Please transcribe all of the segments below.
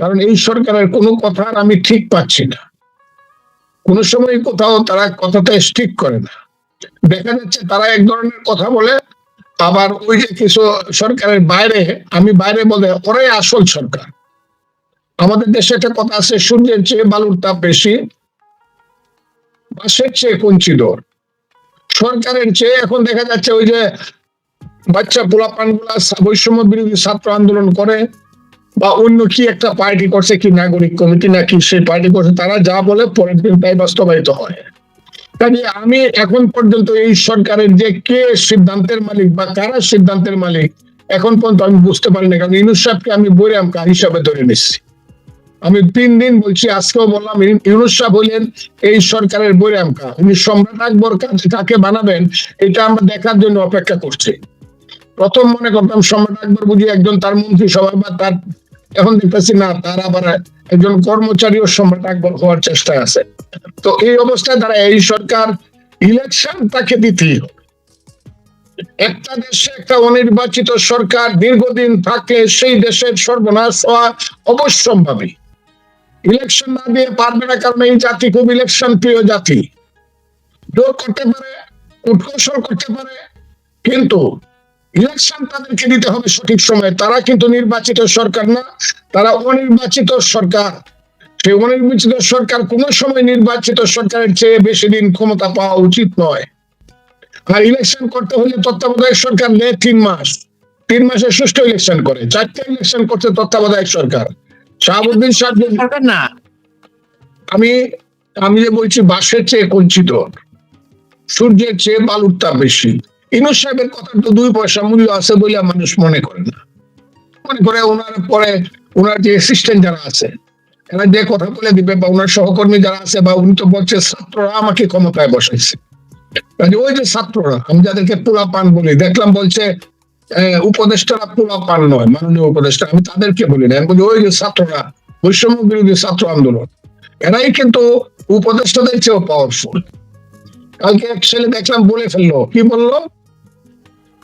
কারণ এই সরকারের কোনো কথা আমি ঠিক পাচ্ছি না। কোন সময় কোথাও তারা কথাটা স্টিক করে না। দেখা যাচ্ছে তারা এক ধরনের কথা বলে, আবার ওই যে কিছু সরকারের বাইরে, আমি বাইরে বলে ওরাই আসল সরকার। আমাদের দেশে একটা কথা আছে, সূর্যের চেয়ে বালুর তাপ বেশি বাসের চেয়ে কঞ্চিত সরকারের চেয়ে এখন দেখা যাচ্ছে ওই যে বাচ্চা পোলাপানগুলা বৈষম্য বিরোধী ছাত্র আন্দোলন করে বা অন্য কি একটা পার্টি করছে কি নাগরিক কমিটি নাকি সেই পার্টি করছে, তারা যা বলে পরের দিন তাই বাস্তবায়িত হয়। কাজে আমি এখন পর্যন্ত এই সরকারের যে কে সিদ্ধান্তের মালিক বা কারা সিদ্ধান্তের মালিক, এখন পর্যন্ত আমি বুঝতে পারি না। কারণ ইউনুস সাহেবকে আমি বইরাম কা হিসাবে ধরে নিচ্ছি? আমি তিন দিন বলছি, আজকেও বললাম ইউ- ইউনুস সাহেব হলেন এই সরকারের বৈরাম কা উনি সম্রাট আকবর কাকে বানাবেন, এটা আমরা দেখার জন্য অপেক্ষা করছি। প্রথম মনে করতাম সম্রাট আকবর বুঝি একজন তার মন্ত্রী সভা বা তার এখন দেখতেছি না, তার আবার একজন কর্মচারীও সম্রাট আকবর হওয়ার চেষ্টা আছে। তো এই অবস্থায় দ্বারা এই সরকার ইলেকশন তাকে দিতেই হবে। একটা দেশে একটা অনির্বাচিত সরকার দীর্ঘদিন থাকলে সেই দেশের সর্বনাশ হওয়া অবশ্যম্ভাবী। ইলেকশন না দিয়ে পারবে না, কারণ এই জাতি খুব ইলেকশন প্রিয় জাতি। জোর করতে পারে উৎকর্ষণ করতে পারে, কিন্তু ইলেকশন তাদেরকে দিতে হবে সঠিক সময়ে। তারা কিন্তু নির্বাচিত সরকার না তারা অনির্বাচিত সরকার। সেই অনির্বাচিত সরকার কোন সময় নির্বাচিত সরকারের চেয়ে বেশি দিন ক্ষমতা পাওয়া উচিত নয়। আর ইলেকশন করতে হলে তত্ত্বাবধায়ক সরকার নেয় তিন মাস। তিন মাসে সুষ্ঠু ইলেকশন করে। চারটে ইলেকশন করছে তত্ত্বাবধায়ক সরকার। শাহাবুদ্দিন সরকার না। আমি আমি যে বলছি বাসের চেয়ে কঞ্চিত। সূর্যের চেয়ে বালুর তাপ বেশি। ইনুস সাহেবের কথার তো দুই পয়সা মূল্য আছে বলে মানুষ মনে করে না। মনে করে ওনার পরে ওনার যে অ্যাসিস্ট্যান্ট যারা আছে, এরা যে কথা বলে দিবে বা ওনার সহকর্মী যারা আছে বা উনি তো বলছে, ছাত্ররা আমাকে ক্ষমতায় বসাইছে। ওই যে ছাত্ররা, আমি যাদেরকে পোলা পান বলি, দেখলাম বলছে উপদেষ্টারা পোলা পান নয়, মাননীয় উপদেষ্টা, আমি তাদেরকে বলি না। বলি, ওই যে ছাত্ররা, বৈষম্য বিরোধী ছাত্র আন্দোলন, এরাই কিন্তু উপদেষ্টাদের চেয়েও পাওয়ারফুল কালকে এক ছেলে দেখলাম বলে ফেলল, কি বলল?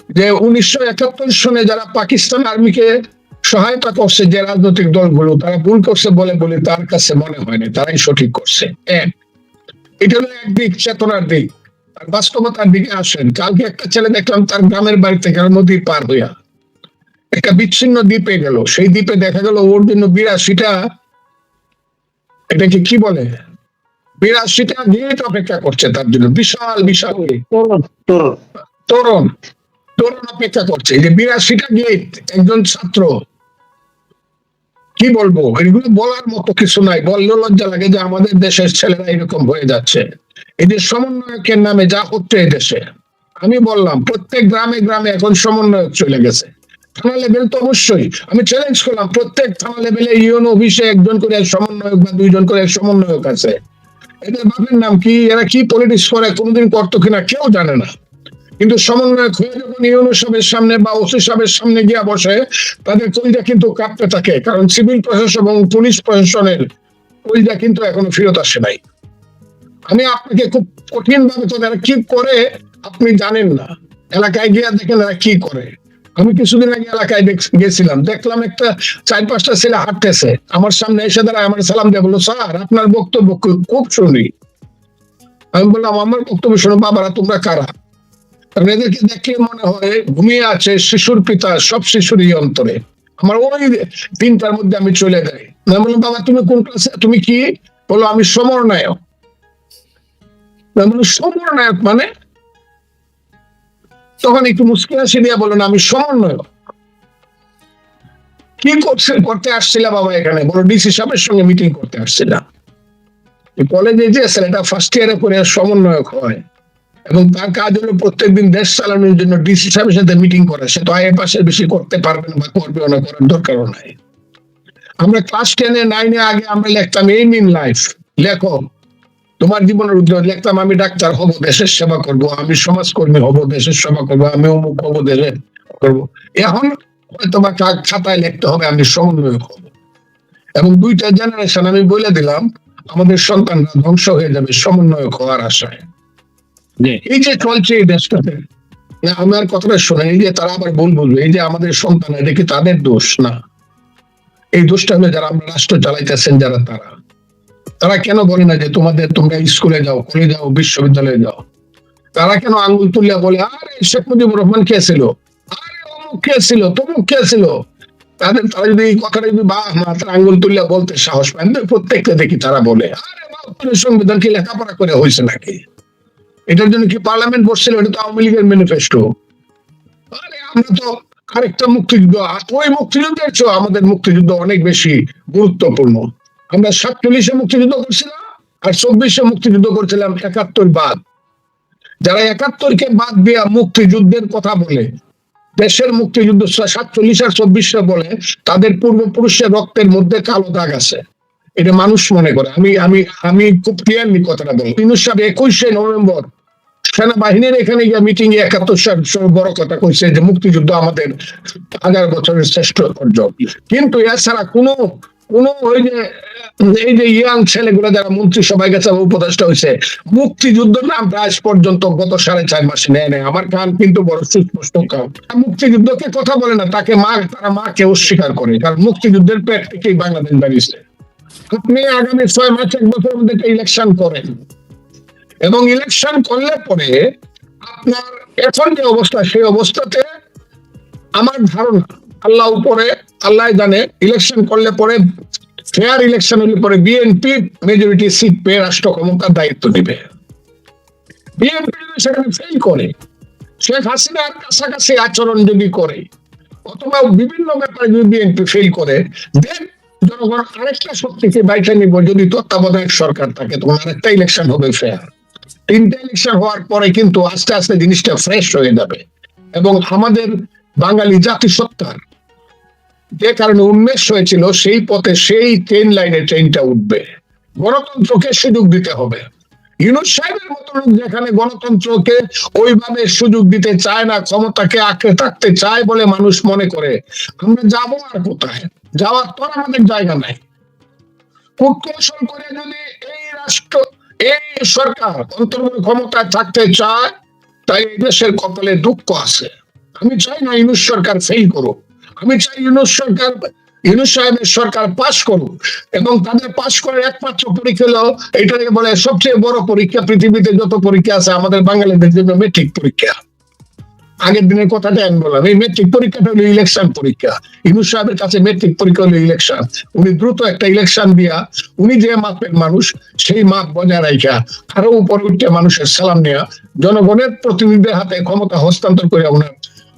যে উনিশশো একাত্তর সনে যারা পাকিস্তান আর্মিকে সহায়তা করছে যে রাজনৈতিক দলগুলো তারা ভুল করছে বলে বলে তার কাছে মনে হয়নি তারাই সঠিক করছে। এক এটা হলো একদিক চেতনার দিক। আর বাস্তবতার দিকে আসেন। কালকে একটা ছেলে দেখলাম তার গ্রামের বাড়ি থেকে নদী পার হইয়া একটা বিচ্ছিন্ন দ্বীপে গেল। সেই দ্বীপে দেখা গেল ওর জন্য বিরাশিটা এটাকে কি বলে? বিরাশিটা গেট অপেক্ষা করছে তার জন্য। বিশাল বিশাল। তরুণ। তরুণ অপেক্ষা করছে। যে বিরাশিটা গেট একজন ছাত্র, কি বলব? এগুলো বলার মতো কিছু নাই। বললেও লজ্জা লাগে যে আমাদের দেশের ছেলেরা এরকম হয়ে যাচ্ছে। যে সমন্বয়কের নামে যা হচ্ছে দেশে, আমি বললাম, প্রত্যেক গ্রামে গ্রামে এখন সমন্বয়ক চলে গেছে। থানা লেভেল তো অবশ্যই। আমি চ্যালেঞ্জ করলাম, প্রত্যেক থানা লেভেলে ইউনো অফিসে একজন করে সমন্বয়ক বা দুইজন করে সমন্বয়ক আছে। এদের বাপের নাম কি? এরা কি পলিটিক্স করে? কোনোদিন করতো কিনা? কেউ জানে না। কিন্তু সমন্বয়ক হয়ে যখন ইউনো সাহেবের সামনে বা ওসি সাহেবের সামনে গিয়া বসে, তাদের কলিজা কিন্তু কাঁপতে থাকে। কারণ সিভিল প্রশাসন এবং পুলিশ প্রশাসনের কলিজা কিন্তু এখনও ফেরত আসে নাই। আমি আপনাকে খুব কঠিন ভাবে তো কি করে, আপনি জানেন না। এলাকায় গিয়া দেখেন এরা কি করে। আমি কিছুদিন আগে এলাকায় গেছিলাম। দেখলাম একটা চার পাঁচটা ছেলে হাঁটতেছে। আমার সামনে এসে দাঁড়ায় আমার সালাম দিয়ে বলল, স্যার, আপনার বক্তব্য খুব শুনি। আমি বললাম, আমার বক্তব্য শোনো, বাবারা তোমরা কারা? কারণ এদেরকে দেখলে মনে হয় ঘুমিয়ে আছে শিশুর পিতা, সব শিশুরই অন্তরে। আমার ওই তিনটার মধ্যে আমি চলে যাই। আমি বললাম, বাবা, তুমি কোন ক্লাসে? তুমি কি? বলো আমি সমরনায়ক। আমি বললাম, সমরনায়ক মানে? তখন একটু মুসকি হাসি দিয়ে বললেন আমি সমন্বয়ক কি করছে? করতে আসছিলাম বাবা এখানে? বলো ডিসি সাহেবের সঙ্গে মিটিং করতে আসছিলাম। কলেজে যে ছেলেটা ফার্স্ট ইয়ারে পড়ে সমন্বয়ক হয়। এবং তার কাজ হলো প্রত্যেকদিন দেশ চালানোর জন্য ডিসি সাহেবের সাথে মিটিং করা। সে তো আয়ের পাশে বেশি করতে পারবে না বা করবে না, করার দরকারও নাই। আমরা ক্লাস টেনে নাইনে আগে আমরা লিখতাম এইম ইন লাইফ লেখো, তোমার জীবনের উদ্যোগ। লিখতাম, আমি ডাক্তার হব, দেশের সেবা করব, আমি সমাজকর্মী হব, দেশের সেবা করব, আমি অমুক হব দেশের করব। এখন কা- খাতায় লিখতে হবে, আমি সমন্বয়ক হব। এবং দুইটা জেনারেশন আমি বলে দিলাম, আমাদের সন্তানরা ধ্বংস হয়ে যাবে সমন্বয়ক হওয়ার আশায়। এই যে চলছে এই দেশটাতে, না আমার কথাটা শোনেন এই যে তারা আবার ভুল বুঝবে এই যে আমাদের সন্তান এটা কি তাদের দোষ? না। এই দোষটা হলো যারা আমরা রাষ্ট্র চালাইতেছেন, যারা তারা। তারা কেন বলে না যে তোমাদের, তোমরা স্কুলে যাও, কলেজে যাও, বিশ্ববিদ্যালয়ে যাও? তারা কেন আঙ্গুল তুলিয়া বলে, আরে, শেখ মুজিবুর রহমান কে ছিল? আরে, অমুক কে ছিল? তমুক কে ছিল? তাদের, তারা যদি এই কথাটা যদি বা মাথার আঙ্গুল তুলিয়া বলতে সাহস পায়, আমি প্রত্যেককে দেখি তারা বলে, আরে সংবিধান কি লেখাপড়া করে হয়েছে নাকি? এটার জন্য কি পার্লামেন্ট বসছিল? এটা তো আওয়ামী লীগের ম্যানিফেস্টো আরে, আমরা তো আরেকটা মুক্তিযুদ্ধ ওই মুক্তিযুদ্ধের চেয়েও আমাদের মুক্তিযুদ্ধ অনেক বেশি গুরুত্বপূর্ণ। আমরা সাতচল্লিশে মুক্তিযুদ্ধ করছিলাম, আর চব্বিশে মুক্তিযুদ্ধ করছিলাম একাত্তর বাদ। যারা একাত্তরকে বাদ দিয়া মুক্তিযুদ্ধের কথা বলে, দেশের মুক্তিযুদ্ধ সাতচল্লিশ আর চব্বিশে বলে, তাদের পূর্বপুরুষের রক্তের মধ্যে কালো দাগ আছে। এটা মানুষ মনে করে। আমি আমি আমি খুব ক্লিয়ারলি কথাটা বলি। সাহেব একুশে নভেম্বর সেনাবাহিনীর এখানে গিয়ে মিটিং এ একাত্তর সাল বড় কথা কইছে যে মুক্তিযুদ্ধ আমাদের হাজার বছরের শ্রেষ্ঠ অর্জন কিন্তু এছাড়া কোনো কোনো ওই যে, এই যে ইয়াং ছেলেগুলো যারা মন্ত্রিসভায় গেছে উপদেষ্টা হয়েছে মুক্তিযুদ্ধ নামটা আজ পর্যন্ত গত সাড়ে চার মাসে নেয় নেয় আমার কান কিন্তু বড় সুস্পষ্ট কান। মুক্তিযুদ্ধকে কথা বলে না, তাকে মা, তারা মাকে অস্বীকার করে, কারণ মুক্তিযুদ্ধের পেট থেকেই বাংলাদেশ দাঁড়িয়েছে। আপনি আগামী ছয় মাস, এক বছরের মধ্যে ইলেকশন করেন। এবং ইলেকশন করলে পরে আপনার এখন যে অবস্থা, সেই অবস্থাতে আমার ধারণা, আল্লাহ উপরে আল্লাহ জানে ইলেকশন করলে পরে ফেয়ার ইলেকশন হলে পরে বিএনপি মেজরিটি সিট পেয়ে রাষ্ট্র ক্ষমতার দায়িত্ব নেবে। বিএনপি যদি সেখানে ফেল করে, শেখ হাসিনার কাছাকাছি আচরণ যদি করে, অথবা বিভিন্ন ব্যাপারে যদি বিএনপি ফেল করে দেন জনগণ আরেকটা শক্তিকে বাইটা নিব যদি তত্ত্বাবধায়ক সরকার থাকে, তখন আরেকটা ইলেকশন হবে ফেয়ার তিনটা ইলেকশন হওয়ার পরে কিন্তু আস্তে আস্তে জিনিসটা ফ্রেশ হয়ে যাবে। এবং আমাদের বাঙালি জাতিসত্তার যে কারণে উন্মেষ হয়েছিল, সেই পথে সেই ট্রেন লাইনে ট্রেনটা উঠবে। গণতন্ত্রকে সুযোগ দিতে হবে। ইউনুস সাহেবের মতো লোক যেখানে গণতন্ত্রকে ওইভাবে সুযোগ দিতে চায় না, ক্ষমতাকে আঁকড়ে থাকতে চায় বলে মানুষ মনে করে, আমরা যাব আর কোথায়? যাওয়ার তো আমাদের জায়গা নাই। কূটকৌশল করে যদি এই রাষ্ট্র এই সরকার অন্তর্বর্তী ক্ষমতায় থাকতে চায়, তাই এই দেশের কপালে দুঃখ আছে। আমি চাই না ইউনুস সরকার ফেল করুক। আমি চাই ইউনুস সরকার, ইউনুস সাহেবের সরকার পাশ করুক এবং তাদের পাশ করার একমাত্র পরীক্ষা হলো এটাকে বলে সবচেয়ে বড় পরীক্ষা, পৃথিবীতে যত পরীক্ষা আছে, আমাদের বাঙালিদের জন্য মেট্রিক পরীক্ষা। আগের দিনের কথাটা আমি বললাম। এই মেট্রিক পরীক্ষাটা হলো ইলেকশন পরীক্ষা। ইউনুস সাহেবের কাছে মেট্রিক পরীক্ষা হলো ইলেকশন উনি দ্রুত একটা ইলেকশন দিয়া, উনি যে মাপের মানুষ, সেই মাপ বজায় রাখা আরও উপরে উঠে মানুষের সালাম নেওয়া জনগণের প্রতিনিধিদের হাতে ক্ষমতা হস্তান্তর করে ওনার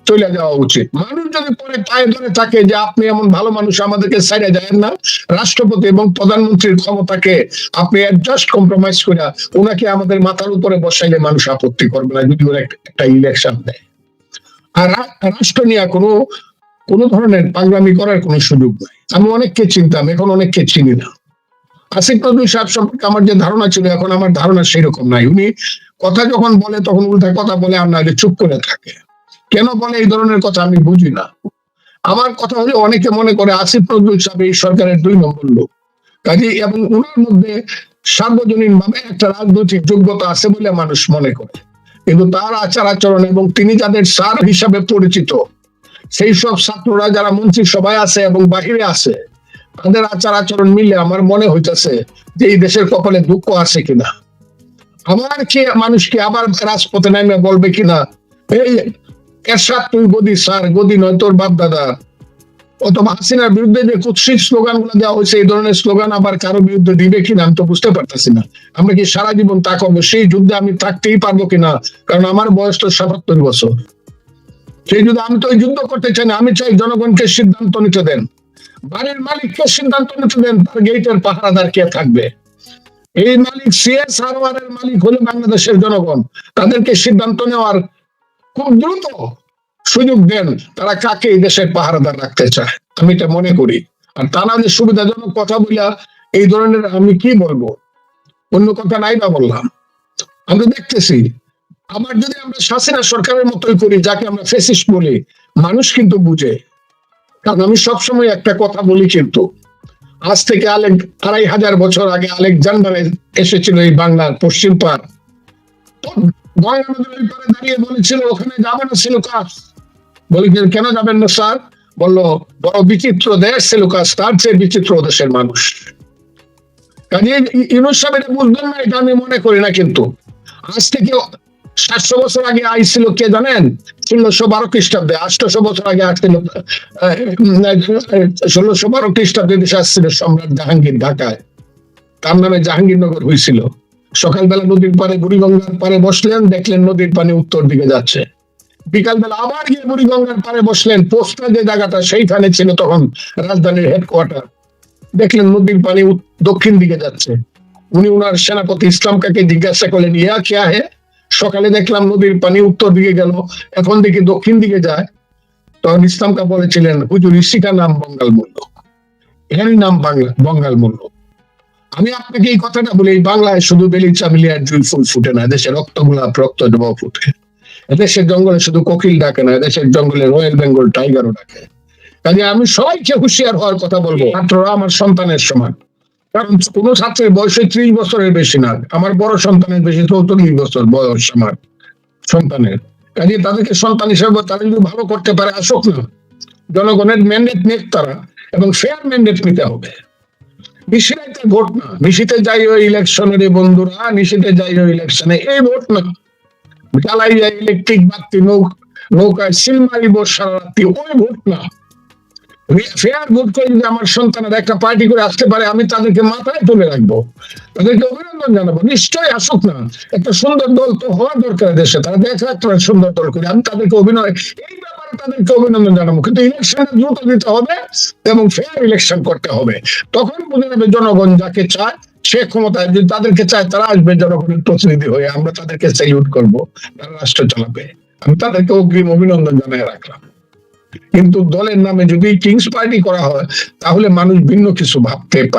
চলে যাওয়া উচিত। মানুষ যদি পরে পায়ে ধরে থাকে যে আপনি এমন ভালো মানুষ, আমাদেরকে সাইডে যায় না, রাষ্ট্রপতি এবং প্রধানমন্ত্রীর ক্ষমতাকে আপনি অ্যাডজাস্ট কম্প্রোমাইজ করে ওনাকে আমাদের মাথার উপরে বসাইলে মানুষ আপত্তি করবে না যদি ওরা একটা ইলেকশন দেয়। রাষ্ট্র নিয়ে কোনো কোনো ধরনের পাগলামি করার কোনো সুযোগ নাই। আমি অনেককে চিনতাম, এখন অনেককে চিনি না। আসিফ নজরুল সাহেব সম্পর্কে আমার যে ধারণা ছিল, এখন আমার ধারণা সেরকম নাই। উনি কথা যখন বলে, তখন উল্টা কথা বলে, আর নাহলে চুপ করে থাকে। কেন বলে এই ধরনের কথা আমি বুঝি না। আমার কথা হলে অনেকে মনে করে আসিফ নজরুল সাহেব এই সরকারের দুই নম্বর লোক। কাজে এবং ওনার মধ্যে সার্বজনীন ভাবে একটা রাজনৈতিক যোগ্যতা আছে বলে মানুষ মনে করে। কিন্তু তার আচার আচরণ এবং তিনি যাদের স্যার হিসাবে পরিচিত, সেই সব ছাত্ররা যারা মন্ত্রিসভায় আছে এবং বাহিরে আছে, তাদের আচার আচরণ মিলে আমার মনে হইতেছে যে এই দেশের কপালে দুঃখ আছে কিনা। আমার কি মানুষকে আবার রাজপথে নামে বলবে কিনা? এই এরশাদ তুই গদি, স্যার, গদি নয়, তোর বাপ দাদা অথবা হাসিনার বিরুদ্ধে যে কুৎসিত স্লোগানগুলো দেওয়া হয়েছে, এই ধরনের স্লোগান আবার কারও বিরুদ্ধে দিবে কিনা আমি তো বুঝতে পারতেছি না। আমরা কি সারা জীবন তা করব সেই যুদ্ধে আমি থাকতেই পারব কিনা? কারণ আমার বয়স তো সাতাত্তর বছর। সেই যুদ্ধে আমি তো ওই যুদ্ধ করতে চাই না, আমি চাই জনগণকে সিদ্ধান্ত নিতে দেন। বাড়ির মালিককে সিদ্ধান্ত নিতে দেন, তার গেটের পাহারাদার কে থাকবে? এই মালিক সিএস হারবারের মালিক হলো বাংলাদেশের জনগণ। তাদেরকে সিদ্ধান্ত নেওয়ার খুব দ্রুত সুযোগ দেন, তারা কাকে এই দেশের পাহারাদার রাখতে চায়? আমি এটা মনে করি। আর তা না হলে সুবিধাজনক কথা বলিয়া এই ধরনের আমি কি বলব? অন্য কথা নাই বা বললাম। আমরা দেখতেছি, আবার যদি আমরা শাসিনা সরকারের মতোই করি, যাকে আমরা ফেসিস্ট বলি, মানুষ কিন্তু বুঝে। কারণ আমি সবসময় একটা কথা বলি কিন্তু, আজ থেকে আলেক আড়াই হাজার বছর আগে আলেকজান্ডার এসেছিল এই বাংলার পশ্চিম পারে দাঁড়িয়ে বলেছিল, ওখানে যাবে না, ছিল কাজ। বলি, কেন যাবেন না, স্যার? বলল, বড় বিচিত্র দেশ সেলুকাস তার চেয়ে বিচিত্র দেশের মানুষ। কাজে ইউনুস সাহেব এটা বুঝবেন না, এটা আমি মনে করি না কিন্তু। আজ থেকে সাতশো বছর আগে আইছিল কে জানেন? ষোলোশো বারো খ্রিস্টাব্দে, আটশো বছর আগে আসছিল ষোলোশো বারো খ্রিস্টাব্দে দেশে আসছিল সম্রাট জাহাঙ্গীর ঢাকায়। তার নামে জাহাঙ্গীরনগর হয়েছিল সকালবেলা নদীর পারে বুড়িগঙ্গার পারে বসলেন, দেখলেন নদীর পানি উত্তর দিকে যাচ্ছে। বিকালবেলা আবার গিয়ে বুড়িগঙ্গার পারে বসলেন। পোস্টা যে জায়গাটা, সেইখানে ছিল তখন রাজধানীর হেডকোয়ার্টার দেখলেন নদীর পানি দক্ষিণ দিকে যাচ্ছে। উনি উনার সেনাপতি ইসলাম কাকে জিজ্ঞাসা করলেন, ইয়া কেয়া হে? সকালে দেখলাম নদীর পানি উত্তর দিকে গেল, এখন দিকে দক্ষিণ দিকে যায়। তখন ইসলাম কা বলেছিলেন, হুজুর ইসিকা নাম বঙ্গাল মূল্য। এখানে নাম বাংলা বঙ্গাল মূল্য। আমি আপনাকে এই কথাটা বলি বাংলায় শুধু বেলি চামিলি আর জুই ফুল ফুটে না, দেশে রক্ত গোলাপ রক্ত জবা ফুটে। দেশের জঙ্গলে শুধু কোকিল ডাকে না দেশের জঙ্গলে রয়্যাল বেঙ্গল টাইগারও ডাকে। কাজে আমি সবাইকে হুঁশিয়ার হওয়ার কথা বলব, ছাত্ররা আমার সন্তানের সমান। কারণ কোন ছাত্রের বয়স ত্রিশ বছরের বেশি না, আমার বড় সন্তানের বেশি চৌচল্লিশ বছর বয়স আমার সন্তানের। কাজে তাদেরকে সন্তান হিসেবে তারা যদি ভালো করতে পারে, আসুক না। জনগণের ম্যান্ডেট নেক তারা, এবং ফেয়ার ম্যান্ডেট নিতে হবে। নিশিতে ভোট না, নিশিতে যাই ওই ইলেকশনের বন্ধুরা, নিশিতে যাই ওই ইলেকশনে এই ভোট না। জ্বালাইয়া ইলেকট্রিক বাতি, নৌক, নৌকায় সিল মারিব সারা রাত্রি ওই ভোট না। ফেয়ার ভোট করে যদি আমার সন্তানের একটা পার্টি করে আসতে পারে, আমি তাদেরকে মাথায় তুলে রাখব। তাদেরকে অভিনন্দন জানাব। নিশ্চয়ই আসুক না। একটা সুন্দর দল তো হওয়া দরকার দেশে। তারা দেখা একটা সুন্দর দল করে। আমি তাদেরকে অভিনয় এই ব্যাপারে তাদেরকে অভিনন্দন জানাব। কিন্তু ইলেকশনে দ্রুত দিতে হবে এবং ফেয়ার ইলেকশন করতে হবে। তখন বুঝে নেবে জনগণ যাকে চায় সে ক্ষমতায় যদি তাদেরকে চায়, তারা আসবে জনগণের প্রতিনিধি হয়ে। আমরা তাদেরকে সেলিউট করব, তারা রাষ্ট্র চালাবে। আমি তাদেরকে অগ্রিম অভিনন্দন জানিয়ে রাখলাম। কিন্তু দলের নামে যদি কিংস পার্টি করা হয়, তাহলে মানুষ ভিন্ন কিছু ভাবতে পারে।